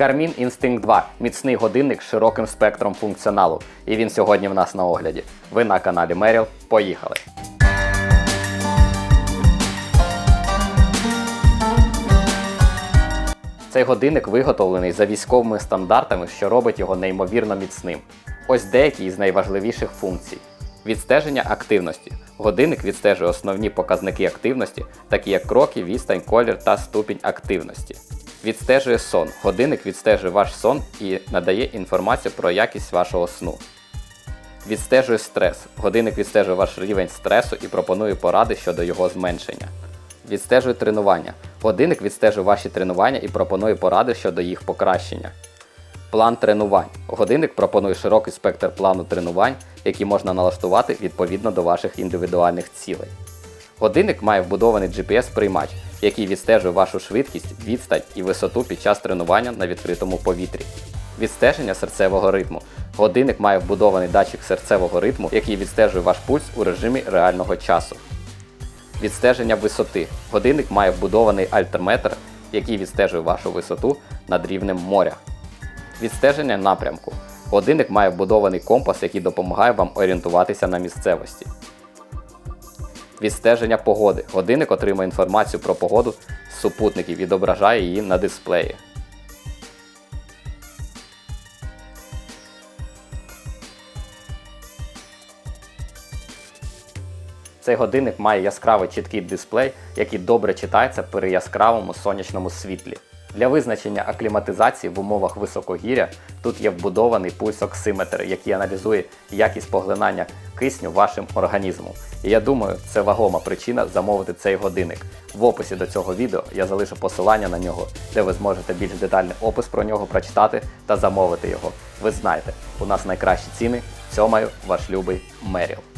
Garmin Instinct 2 міцний годинник з широким спектром функціоналу. І він сьогодні в нас на огляді. Ви на каналі Merrill. Поїхали! Цей годинник виготовлений за військовими стандартами, що робить його неймовірно міцним. Ось деякі із найважливіших функцій. Відстеження активності. Годинник відстежує основні показники активності, такі як кроки, відстань, колір та ступінь активності. Відстежує сон. Годинник відстежує ваш сон і надає інформацію про якість вашого сну. Відстежує стрес. Годинник відстежує ваш рівень стресу і пропонує поради щодо його зменшення. Відстежує тренування. Годинник відстежує ваші тренування і пропонує поради щодо їх покращення. План тренувань. Годинник пропонує широкий спектр плану тренувань, які можна налаштувати відповідно до ваших індивідуальних цілей. Годинник має вбудований GPS-приймач, який відстежує вашу швидкість, відстань і висоту під час тренування на відкритому повітрі. Відстеження серцевого ритму. Годинник має вбудований датчик серцевого ритму, який відстежує ваш пульс у режимі реального часу. Відстеження висоти. Годинник має вбудований альтерметр, який відстежує вашу висоту над рівнем моря. Відстеження напрямку. Годинник має вбудований компас, який допомагає вам орієнтуватися на місцевості. Відстеження погоди. Годинник отримує інформацію про погоду з супутників і відображає її на дисплеї. Цей годинник має яскравий чіткий дисплей, який добре читається при яскравому сонячному світлі. Для визначення акліматизації в умовах високогір'я тут є вбудований пульсоксиметр, який аналізує якість поглинання кисню вашим організмом. І я думаю, це вагома причина замовити цей годинник. В описі до цього відео я залишу посилання на нього, де ви зможете більш детальний опис про нього прочитати та замовити його. Ви знаєте, у нас найкращі ціни. Цьомаю ваш любий Меріл.